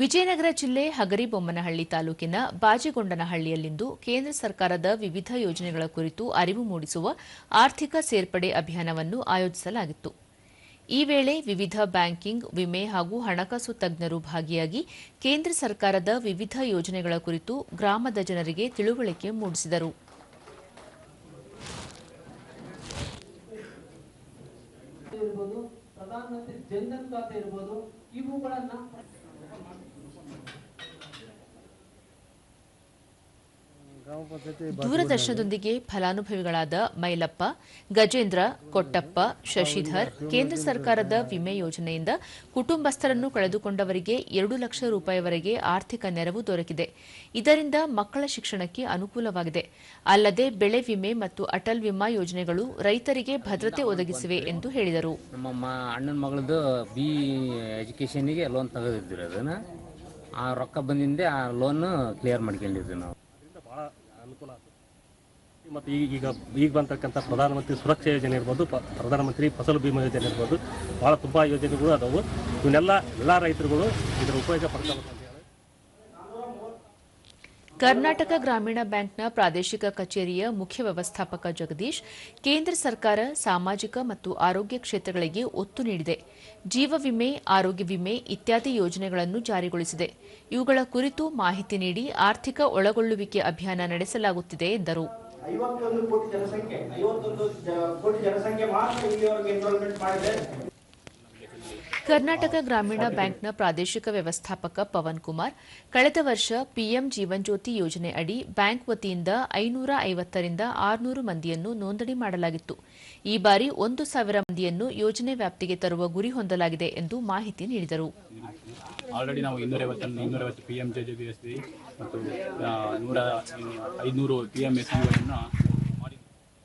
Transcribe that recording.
ವಿಜಯನಗರ ಜಿಲ್ಲೆ ಹಗರಿಬೊಮ್ಮನಹಳ್ಳಿ ತಾಲೂಕಿನ ಬಾಜಿಗೊಂಡನಹಳ್ಳಿಯಲ್ಲಿಂದು ಕೇಂದ್ರ ಸರ್ಕಾರದ ವಿವಿಧ ಯೋಜನೆಗಳ ಕುರಿತು ಅರಿವು ಮೂಡಿಸುವ ಆರ್ಥಿಕ ಸೇರ್ಪಡೆ ಅಭಿಯಾನವನ್ನು ಆಯೋಜಿಸಲಾಗಿತ್ತು. ಈ ವೇಳೆ ವಿವಿಧ ಬ್ಯಾಂಕಿಂಗ್, ವಿಮೆ ಹಾಗೂ ಹಣಕಾಸು ತಜ್ಞರು ಭಾಗಿಯಾಗಿ ಕೇಂದ್ರ ಸರ್ಕಾರದ ವಿವಿಧ ಯೋಜನೆಗಳ ಕುರಿತು ಗ್ರಾಮದ ಜನರಿಗೆ ತಿಳುವಳಿಕೆ ಮೂಡಿಸಿದರು. ಪ್ರಧಾನಮಂತ್ರಿ ಜನ್ಧನ್ ಖಾತೆ ಇರ್ಬೋದು, ಇವುಗಳನ್ನ ದೂರದರ್ಶನದೊಂದಿಗೆ ಫಲಾನುಭವಿಗಳಾದ ಮೈಲಪ್ಪ ಗಜೇಂದ್ರ ಕೊಟ್ಟಪ್ಪ ಶಶಿಧರ್ ಕೇಂದ್ರ ಸರ್ಕಾರದ ವಿಮೆ ಯೋಜನೆಯಿಂದ ಕುಟುಂಬಸ್ಥರನ್ನು ಕಳೆದುಕೊಂಡವರಿಗೆ ಎರಡು ಲಕ್ಷ ರೂಪಾಯಿವರೆಗೆ ಆರ್ಥಿಕ ನೆರವು ದೊರಕಿದೆ. ಇದರಿಂದ ಮಕ್ಕಳ ಶಿಕ್ಷಣಕ್ಕೆ ಅನುಕೂಲವಾಗಿದೆ. ಅಲ್ಲದೆ ಬೆಳೆ ವಿಮೆ ಮತ್ತು ಅಟಲ್ ವಿಮಾ ಯೋಜನೆಗಳು ರೈತರಿಗೆ ಭದ್ರತೆ ಒದಗಿಸಿವೆ ಎಂದು ಹೇಳಿದರು. ಲೋನ್ ಅದನ್ನು. ಆ ರೊಕ್ಕ ಬಂದಿಂದೆ ಆ ಲೋನ್ ಕ್ಲಿಯರ್ ಮಾಡ್ಕೊಂಡಿದ್ವಿ ನಾವು. ಅನುಕೂಲ ಆಗ್ತದೆ. ಮತ್ತು ಈಗ ಈಗ ಈಗ ಬಂತಕ್ಕಂಥ ಪ್ರಧಾನಮಂತ್ರಿ ಸುರಕ್ಷಾ ಯೋಜನೆ ಇರ್ಬೋದು ಪ್ರಧಾನಮಂತ್ರಿ ಫಸಲು ಭೀಮಾ ಯೋಜನೆ ಇರ್ಬೋದು ಭಾಳ ತುಂಬ ಯೋಜನೆಗಳು ಅದಾವು. ಇವನ್ನೆಲ್ಲ ಎಲ್ಲ ರೈತರುಗಳು ಇದರ ಉಪಯೋಗ ಪಡ್ಕೋಬೇಕು ಕರ್ನಾಟಕ ಗ್ರಾಮೀಣ ಬ್ಯಾಂಕ್ನ ಪ್ರಾದೇಶಿಕ ಕಚೇರಿಯ ಮುಖ್ಯ ವ್ಯವಸ್ಥಾಪಕ ಜಗದೀಶ್, ಕೇಂದ್ರ ಸರ್ಕಾರ, ಸಾಮಾಜಿಕ ಮತ್ತು ಆರೋಗ್ಯ ಕ್ಷೇತ್ರಗಳಿಗೆ ಒತ್ತು ನೀಡಿದೆ. ಜೀವ ವಿಮೆ, ಆರೋಗ್ಯ ವಿಮೆ ಇತ್ಯಾದಿ ಯೋಜನೆಗಳನ್ನು ಜಾರಿಗೊಳಿಸಿದೆ. ಇವುಗಳ ಕುರಿತು ಮಾಹಿತಿ ನೀಡಿ ಆರ್ಥಿಕ ಒಳಗೊಳ್ಳುವಿಕೆ ಅಭಿಯಾನ ನಡೆಸಲಾಗುತ್ತಿದೆ ಎಂದರು. ಕರ್ನಾಟಕ ಗ್ರಾಮೀಣ ಬ್ಯಾಂಕ್ನ ಪ್ರಾದೇಶಿಕ ವ್ಯವಸ್ಥಾಪಕ ಪವನ್ ಕುಮಾರ್, ಕಳೆದ ವರ್ಷ ಪಿಎಂ ಜೀವನ್ ಜ್ಯೋತಿ ಯೋಜನೆ ಅಡಿ ಬ್ಯಾಂಕ್ ವತಿಯಿಂದ ಐನೂರ ಐವತ್ತರಿಂದ ಆರುನೂರು ಮಂದಿಯನ್ನು ನೋಂದಣಿ ಮಾಡಲಾಗಿತ್ತು. ಈ ಬಾರಿ ಒಂದು ಸಾವಿರ ಮಂದಿಯನ್ನು ಯೋಜನೆ ವ್ಯಾಪ್ತಿಗೆ ತರುವ ಗುರಿ ಹೊಂದಲಾಗಿದೆ ಎಂದು ಮಾಹಿತಿ ನೀಡಿದರು. ಆಲ್ರೆಡಿ ನಾವು ಪಿ ಎಂ ಮತ್ತು ಪಿ ಯುಗಳನ್ನು